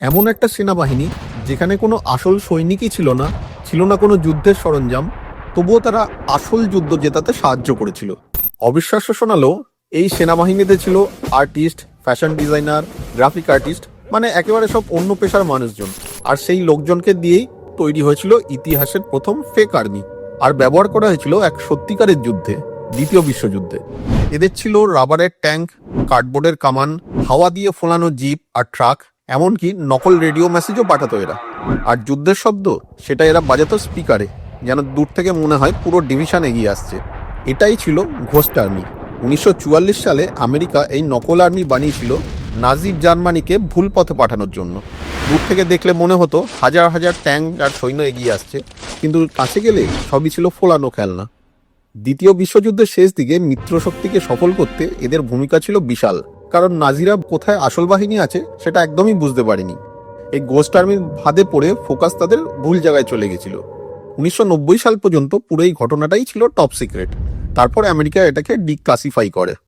এমন একটা সেনাবাহিনী যেখানে কোনো আসল সৈনিকই ছিল না ছিল না কোনো যুদ্ধের সরঞ্জাম, তবুও তারা আসল যুদ্ধ জেতাতে সাহায্য করেছিল। অবিশ্বাস্য শোনালো এই সেনাবাহিনীতে ছিল artist, fashion designer, graphic artist মানে একেবারে সব অন্য পেশার মানুষজন। আর সেই লোকজনকে দিয়েই তৈরি হয়েছিল ইতিহাসের প্রথম ফেক আর্মি আর ব্যবহার করা হয়েছিল এক সত্যিকারের যুদ্ধে, দ্বিতীয় বিশ্বযুদ্ধে। এদের ছিল রাবারের ট্যাঙ্ক কার্ডবোর্ডের কামান, হাওয়া দিয়ে ফোলানো জিপ আর ট্রাক এমনকি নকল রেডিও মেসেজও পাঠাতো এরা। আর যুদ্ধের শব্দ, সেটা এরা বাজাতো স্পিকারে, যেন দূর থেকে মনে হয় পুরো ডিভিশন এগিয়ে আসছে। এটাই ছিল ঘোস্ট আর্মি। উনিশশো চুয়াল্লিশ সালে আমেরিকা এই নকল আর্মি বানিয়েছিল নাজি জার্মানিকে ভুল পথে পাঠানোর জন্য। দূর থেকে দেখলে মনে হতো হাজার হাজার ট্যাঙ্ক আর সৈন্য এগিয়ে আসছে, কিন্তু কাছে গেলে সবই ছিল ফোলানো খেলনা। দ্বিতীয় বিশ্বযুদ্ধের শেষ দিকে মিত্রশক্তিকে সফল করতে এদের ভূমিকা ছিল বিশাল। কারণ নাজিরা কোথায় আসল বাহিনী আছে সেটা একদমই বুঝতে পারেনি। এই গোস্ট আর্মির ভাদে পড়ে ফোকাস তাদের ভুল জায়গায় চলে গেছিল। উনিশশো নব্বই সাল পর্যন্ত পুরো এই ঘটনাটাই ছিল টপ সিক্রেট তারপর আমেরিকা এটাকে ডিক্লাসিফাই করে।